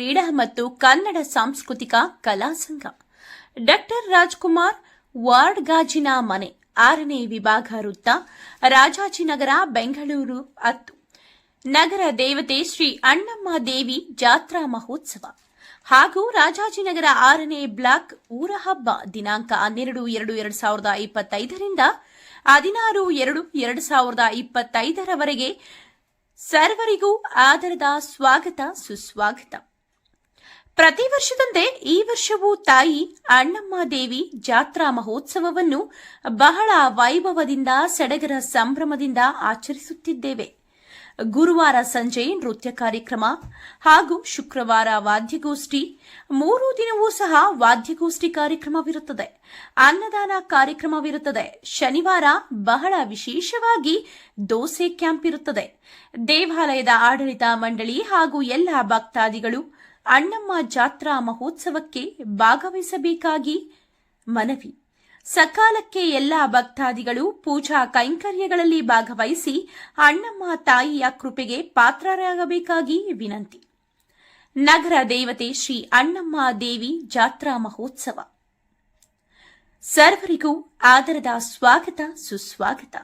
ಕ್ರೀಡಾ ಮತ್ತು ಕನ್ನಡ ಸಾಂಸ್ಕೃತಿಕ ಕಲಾ ಸಂಘ. ಡಾಕ್ಟರ್ ರಾಜ್ಕುಮಾರ್, ವಾರ್ಡ್ ಗಾಜಿನ ಮನೆ, ಆರನೇ ವಿಭಾಗ ವೃತ್ತ, ರಾಜಾಜಿನಗರ, ಬೆಂಗಳೂರು ಹತ್ತು. ನಗರ ದೇವತೆ ಶ್ರೀ ಅಣ್ಣಮ್ಮ ದೇವಿ ಜಾತ್ರಾ ಮಹೋತ್ಸವ. ಹಾಗೂ ರಾಜಾಜಿನಗರ ಆರನೇ ಬ್ಲಾಕ್ ಊರ ಹಬ್ಬ ದಿನಾಂಕ ಹನ್ನೆರಡು ಎರಡು ಎರಡು ಸಾವಿರದ ಇಪ್ಪತ್ತೈದರಿಂದ ಹದಿನಾರು ಎರಡು ಎರಡು ಸಾವಿರದ ಇಪ್ಪತ್ತೈದರವರೆಗೆ ಸರ್ವರಿಗೂ ಆದರದ ಸ್ವಾಗತ, ಸುಸ್ವಾಗತ. ಪ್ರತಿ ವರ್ಷದಂತೆ ಈ ವರ್ಷವೂ ತಾಯಿ ಅಣ್ಣಮ್ಮ ದೇವಿ ಜಾತ್ರಾ ಮಹೋತ್ಸವವನ್ನು ಬಹಳ ವೈಭವದಿಂದ, ಸಡಗರ ಸಂಭ್ರಮದಿಂದ ಆಚರಿಸುತ್ತಿದ್ದೇವೆ. ಗುರುವಾರ ಸಂಜೆ ನೃತ್ಯ ಕಾರ್ಯಕ್ರಮ ಹಾಗೂ ಶುಕ್ರವಾರ ವಾದ್ಯಗೋಷ್ಠಿ, ಮೂರು ದಿನವೂ ಸಹ ವಾದ್ಯಗೋಷ್ಠಿ ಕಾರ್ಯಕ್ರಮವಿರುತ್ತದೆ. ಅನ್ನದಾನ ಕಾರ್ಯಕ್ರಮವಿರುತ್ತದೆ. ಶನಿವಾರ ಬಹಳ ವಿಶೇಷವಾಗಿ ದೋಸೆ ಕ್ಯಾಂಪ್ ಇರುತ್ತದೆ. ದೇವಾಲಯದ ಆಡಳಿತ ಮಂಡಳಿ ಹಾಗೂ ಎಲ್ಲ ಭಕ್ತಾದಿಗಳು ಅಣ್ಣಮ್ಮ ಜಾತ್ರಾ ಮಹೋತ್ಸವಕ್ಕೆ ಭಾಗವಹಿಸಬೇಕಾಗಿ ಮನವಿ. ಸಕಾಲಕ್ಕೆ ಎಲ್ಲ ಭಕ್ತಾದಿಗಳು ಪೂಜಾ ಕೈಂಕರ್ಯಗಳಲ್ಲಿ ಭಾಗವಹಿಸಿ ಅಣ್ಣಮ್ಮ ತಾಯಿಯ ಕೃಪೆಗೆ ಪಾತ್ರರಾಗಬೇಕಾಗಿ ವಿನಂತಿ. ನಗರ ದೇವತೆ ಶ್ರೀ ಅಣ್ಣಮ್ಮ ದೇವಿ ಜಾತ್ರಾ ಮಹೋತ್ಸವ. ಸರ್ವರಿಗೂ ಆದರದ ಸ್ವಾಗತ, ಸುಸ್ವಾಗತ.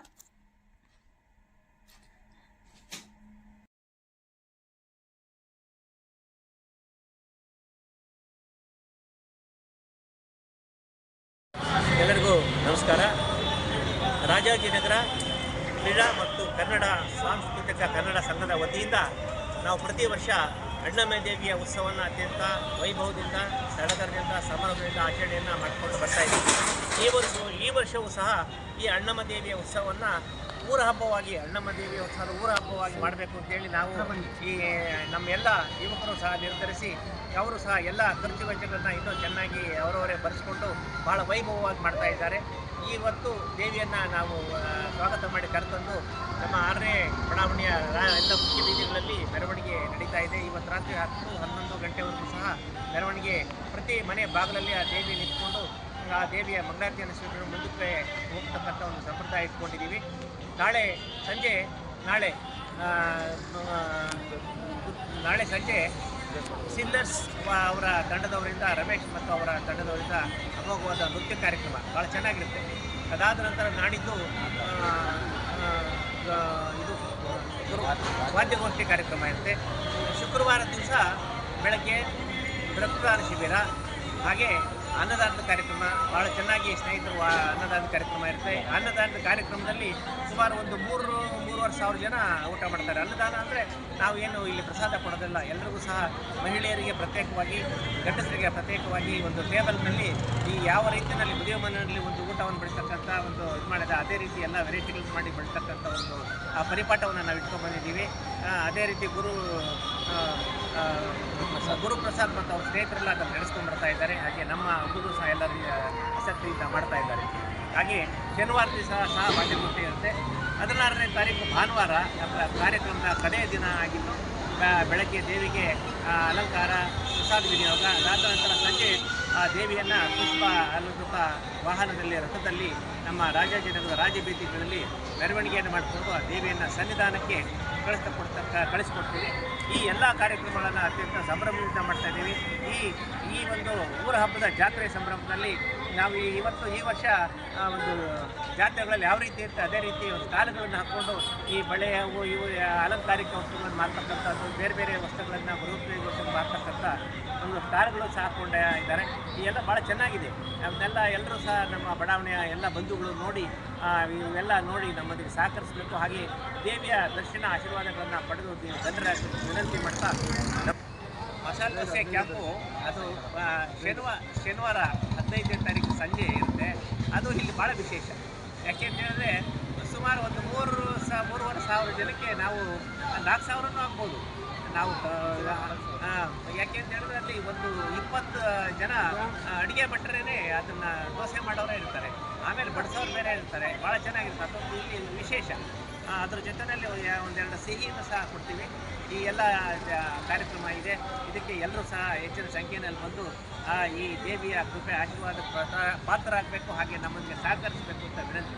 ನಮಸ್ಕಾರ. ರಾಜಾಜಿನಗರ ಕ್ರೀಡಾ ಮತ್ತು ಕನ್ನಡ ಸಾಂಸ್ಕೃತಿಕ ಕನ್ನಡ ಸಂಘದ ವತಿಯಿಂದ ನಾವು ಪ್ರತಿ ವರ್ಷ ಅಣ್ಣಮ್ಮ ದೇವಿಯ ಉತ್ಸವವನ್ನು ಅತ್ಯಂತ ವೈಭವದಿಂದ, ಸಡಗರದಿಂದ ಸಮಾರಂಭದಿಂದ ಆಚರಣೆಯನ್ನು ಮಾಡಿಕೊಂಡು ಬರ್ತಾ ಇದ್ದೀವಿ. ಈ ವರ್ಷ, ಈ ವರ್ಷವೂ ಸಹ ಈ ಅಣ್ಣಮ್ಮ ದೇವಿಯ ಉತ್ಸವವನ್ನು ಊರ ಹಬ್ಬವಾಗಿ ಅಣ್ಣಮ್ಮ ದೇವಿ ಹೊಸ ಊರ ಹಬ್ಬವಾಗಿ ಮಾಡಬೇಕು ಅಂತೇಳಿ ನಾವು ಈ, ನಮ್ಮ ಎಲ್ಲ ಯುವಕರು ಸಹ ನಿರ್ಧರಿಸಿ, ಅವರು ಸಹ ಎಲ್ಲ ಖರ್ಚು ವೆಚ್ಚಗಳನ್ನ ಇನ್ನೂ ಚೆನ್ನಾಗಿ ಅವರವರೇ ಬರೆಸ್ಕೊಂಡು ಬಹಳ ವೈಭವವಾಗಿ ಮಾಡ್ತಾ ಇದ್ದಾರೆ. ಇವತ್ತು ದೇವಿಯನ್ನು ನಾವು ಸ್ವಾಗತ ಮಾಡಿ ಕರೆತಂದು ನಮ್ಮ ಆರನೇ ಬಡಾವಣೆಯ ಎಲ್ಲ ಮುಖ್ಯ ಬೀದಿಗಳಲ್ಲಿ ಮೆರವಣಿಗೆ ನಡೀತಾ ಇದೆ. ಇವತ್ತು ರಾತ್ರಿ ಹತ್ತು, ಹನ್ನೊಂದು ಗಂಟೆವರೆಗೂ ಸಹ ಮೆರವಣಿಗೆ ಪ್ರತಿ ಮನೆ ಬಾಗಿಲಲ್ಲಿ ಆ ದೇವಿ ನಿಂತ್ಕೊಂಡು, ಆ ದೇವಿಯ ಮಂಗಳಾರತಿಯನ್ನು ಸ್ವೀಕರಿಸಿ ಮುಂದಕ್ಕೆ ಹೋಗ್ತಕ್ಕಂಥ ಒಂದು ಸಂಪ್ರದಾಯ ಇಟ್ಕೊಂಡಿದ್ದೀವಿ. ನಾಳೆ ಸಂಜೆ, ನಾಳೆ ನಾಳೆ ಸಂಜೆ ಸಿಲ್ಲರ್ಸ್ ಅವರ ತಂಡದವರಿಂದ, ರಮೇಶ್ ಮತ್ತು ಅವರ ತಂಡದವರಿಂದ ಅಮೋಘವಾದ ನೃತ್ಯ ಕಾರ್ಯಕ್ರಮ. ಭಾಳ ಚೆನ್ನಾಗಿರುತ್ತೆ. ಅದಾದ ನಂತರ ನಾಡಿದ್ದು ಇದು ವಾದ್ಯಗೋಷ್ಠಿ ಕಾರ್ಯಕ್ರಮ ಇರುತ್ತೆ. ಶುಕ್ರವಾರ ದಿವಸ ಬೆಳಗ್ಗೆ ರಕ್ತದಾನ ಶಿಬಿರ. ಹಾಗೆ ಅನ್ನದಾನದ ಕಾರ್ಯಕ್ರಮ ಭಾಳ ಚೆನ್ನಾಗಿ ಸ್ನೇಹಿತರು ಅನ್ನದಾನದ ಕಾರ್ಯಕ್ರಮ ಇರುತ್ತೆ. ಅನ್ನದಾನದ ಕಾರ್ಯಕ್ರಮದಲ್ಲಿ ಸುಮಾರು ಒಂದು ಮೂರು, ಮೂರುವರೆ ಸಾವಿರ ಜನ ಊಟ ಮಾಡ್ತಾರೆ. ಅನ್ನದಾನ ಅಂದರೆ ನಾವು ಏನು ಇಲ್ಲಿ ಪ್ರಸಾದ ಕೊಡೋದಿಲ್ಲ. ಎಲ್ಲರಿಗೂ ಸಹ ಮಹಿಳೆಯರಿಗೆ ಪ್ರತ್ಯೇಕವಾಗಿ, ಗಂಡಸರಿಗೆ ಪ್ರತ್ಯೇಕವಾಗಿ ಒಂದು ಟೇಬಲ್ನಲ್ಲಿ ಈ ಯಾವ ರೀತಿಯಲ್ಲಿ ಮದುವೆ ಮನೆಯಲ್ಲಿ ಒಂದು ಊಟವನ್ನು ಬೆಳೆಸ್ತಕ್ಕಂಥ ಒಂದು ಇದು ಮಾಡಿದ, ಅದೇ ರೀತಿ ಎಲ್ಲ ವೆರೈಟಿಗಳು ಮಾಡಿ ಬೆಳೆಸ್ತಕ್ಕಂಥ ಒಂದು, ಆ ಪರಿಪಾಠವನ್ನು ನಾವು ಇಟ್ಕೊಂಡು ಬಂದಿದ್ದೀವಿ. ಅದೇ ರೀತಿ ಗುರು ಗುರುಪ್ರಸಾದ್ ಮತ್ತು ಅವ್ರ ಸ್ನೇಹಿತರೆಲ್ಲ ಅದನ್ನು ನಡೆಸ್ಕೊಂಡು ಬರ್ತಾ ಇದ್ದಾರೆ. ಹಾಗೆ ನಮ್ಮ ಹಬ್ಬದು ಸಹ ಎಲ್ಲರೂ ಆಸಕ್ತಿಯಿಂದ ಮಾಡ್ತಾ ಇದ್ದಾರೆ. ಹಾಗೆ ಶನಿವಾರ ದಿವಸ ಸಹ ವಾದ್ಯಗೋಷ್ಠಿ ಇರುತ್ತೆ ಹದಿನಾರನೇ ತಾರೀಕು ಭಾನುವಾರ ನಮ್ಮ ಕಾರ್ಯಕ್ರಮದ ಕಡೆಯ ದಿನ ಆಗಿದ್ದು ಬೆಳಗ್ಗೆ ದೇವಿಗೆ ಅಲಂಕಾರ, ಪ್ರಸಾದ ವಿನಿಯೋಗ, ಅದಾದ ನಂತರ ಸಂಜೆ ಆ ದೇವಿಯನ್ನು ಪುಷ್ಪ ಅಲಂಕೃತ ವಾಹನದಲ್ಲಿ, ರಥದಲ್ಲಿ, ನಮ್ಮ ರಾಜಾಜಿನಗರದ ರಾಜಬೀದಿಗಳಲ್ಲಿ ಮೆರವಣಿಗೆಯನ್ನು ಮಾಡಿಕೊಂಡು ಆ ದೇವಿಯನ್ನು ಸನ್ನಿಧಾನಕ್ಕೆ ಕಳಿಸ್ತಾ ಕೊಡ್ತಕ್ಕ ಕಳಿಸ್ಕೊಡ್ತೀವಿ. ಈ ಎಲ್ಲ ಕಾರ್ಯಕ್ರಮಗಳನ್ನು ಅತ್ಯಂತ ಸಂಭ್ರಮದಿಂದ ಮಾಡ್ತಾ ಇದ್ದೀವಿ. ಈ ಈ ಒಂದು ಊರ ಹಬ್ಬದ ಜಾತ್ರೆ ಸಂಭ್ರಮದಲ್ಲಿ ನಾವು ಇವತ್ತು ಈ ವರ್ಷ ಒಂದು ಜಾತ್ರೆಗಳಲ್ಲಿ ಯಾವ ರೀತಿ ಇರುತ್ತೆ ಅದೇ ರೀತಿ ಒಂದು ಕಾಲುಗಳನ್ನು ಹಾಕ್ಕೊಂಡು ಈ ಬಳೆ ಅವು ಇವು ಅಲಂಕಾರಿಕ ವಸ್ತುಗಳನ್ನು ಮಾರ್ತಕ್ಕಂಥದ್ದು, ಬೇರೆ ಬೇರೆ ವಸ್ತುಗಳನ್ನು ಗೃಹೋಪಯೋಗಿ ಮಾಡ್ತಕ್ಕಂಥ ಒಂದು ಸ್ಟಾರ್ಗಳು ಸಹ ಹಾಕ್ಕೊಂಡ ಇದ್ದಾರೆ. ಈ ಎಲ್ಲ ಭಾಳ ಚೆನ್ನಾಗಿದೆ. ಅದನ್ನೆಲ್ಲ ಎಲ್ಲರೂ ಸಹ ನಮ್ಮ ಬಡಾವಣೆಯ ಎಲ್ಲ ಬಂಧುಗಳು ನೋಡಿ ಇವೆಲ್ಲ ನೋಡಿ ನಮ್ಮೊಂದಿಗೆ ಸಹಕರಿಸಬೇಕು. ಹಾಗೆ ದೇವಿಯ ದರ್ಶನ ಆಶೀರ್ವಾದಗಳನ್ನು ಪಡೆದು ಬಂದರೆ ವಿನಂತಿ ಮಾಡ್ತಾ ಮಸಾಲೆ ದೋಸೆ ಕ್ಯಾಂಪು ಅದು ಶನಿವಾರ ಶನಿವಾರ ಹದಿನೈದನೇ ತಾರೀಕು ಸಂಜೆ ಇರುತ್ತೆ. ಅದು ಇಲ್ಲಿ ಭಾಳ ವಿಶೇಷ. ಯಾಕೆಂತೇಳಿದ್ರೆ ಸುಮಾರು ಒಂದು ಮೂರು ಸಾ, ಮೂರುವರೆ ಸಾವಿರ ಜನಕ್ಕೆ ನಾವು ನಾಲ್ಕು ಸಾವಿರನೂ ಆಗ್ಬೋದು. ನಾವು ಯಾಕೆ ಅಂತ ಹೇಳಿದ್ರೆ ಅಲ್ಲಿ ಒಂದು ಇಪ್ಪತ್ತು ಜನ ಅಡುಗೆ ಭಟ್ರೇ ಅದನ್ನು ದೋಸೆ ಮಾಡೋರೇ ಇರ್ತಾರೆ. ಆಮೇಲೆ ಬಡಿಸೋರು ಬೇರೆ ಇರ್ತಾರೆ. ಭಾಳ ಚೆನ್ನಾಗಿರುತ್ತೆ. ಅದೊಂದು ಇಲ್ಲಿ ವಿಶೇಷ. ಅದ್ರ ಜೊತೆಯಲ್ಲಿ ಒಂದೆರಡು ಸಿಹಿಯನ್ನು ಸಹ ಕೊಡ್ತೀವಿ. ಈ ಎಲ್ಲ ಕಾರ್ಯಕ್ರಮ ಇದೆ. ಇದಕ್ಕೆ ಎಲ್ಲರೂ ಸಹ ಹೆಚ್ಚಿನ ಸಂಖ್ಯೆಯಲ್ಲಿ ಬಂದು ಆ, ಈ ದೇವಿಯ ಕೃಪೆ ಆಶೀರ್ವಾದ ಪಾತ್ರ ಪಾತ್ರರಾಗಬೇಕು ಹಾಗೆ ನಮ್ಮೊಂದಿಗೆ ಸಹಕರಿಸಬೇಕು ಅಂತ ವಿನಂತಿ